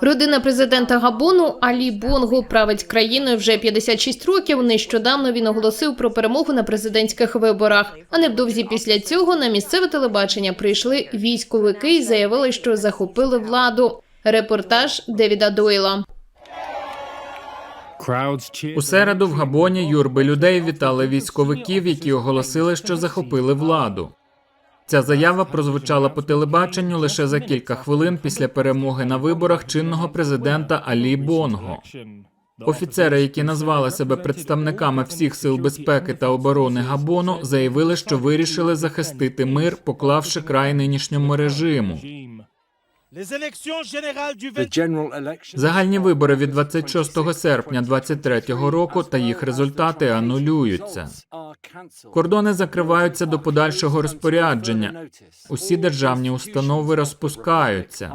Родина президента Габону Алі Бонгу править країною вже 56 років. Нещодавно він оголосив про перемогу на президентських виборах. А невдовзі після цього на місцеве телебачення прийшли військовики і заявили, що захопили владу. Репортаж Девіда Дойла. У середу в Габоні юрби людей вітали військовиків, які оголосили, що захопили владу. Ця заява прозвучала по телебаченню лише за кілька хвилин після перемоги на виборах чинного президента Алі Бонго. Офіцери, які назвали себе представниками всіх сил безпеки та оборони Габону, заявили, що вирішили захистити мир, поклавши край нинішньому режиму. Загальні вибори від 26 серпня 2023 року та їх результати анулюються. Кордони закриваються до подальшого розпорядження. Усі державні установи розпускаються.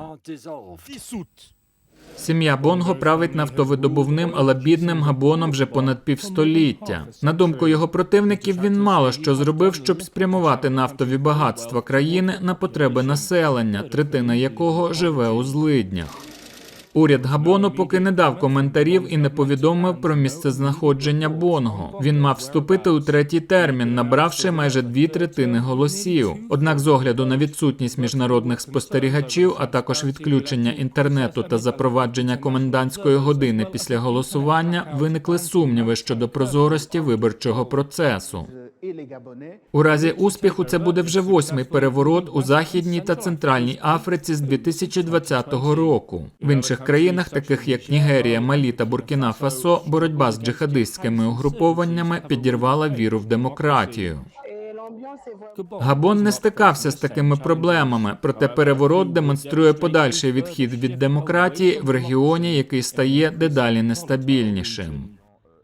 Сім'я Бонго править нафтовидобувним, але бідним Габоном вже понад півстоліття. На думку його противників, він мало що зробив, щоб спрямувати нафтові багатства країни на потреби населення, третина якого живе у злиднях. Уряд Габону поки не дав коментарів і не повідомив про місцезнаходження Бонго. Він мав вступити у третій термін, набравши майже дві третини голосів. Однак, з огляду на відсутність міжнародних спостерігачів, а також відключення інтернету та запровадження комендантської години після голосування, виникли сумніви щодо прозорості виборчого процесу. У разі успіху це буде вже восьмий переворот у західній та центральній Африці з 2020 року. В інших країнах, таких як Нігерія, Малі та Буркіна Фасо, боротьба з джихадистськими угрупованнями підірвала віру в демократію. Габон не стикався з такими проблемами, проте переворот демонструє подальший відхід від демократії в регіоні, який стає дедалі нестабільнішим.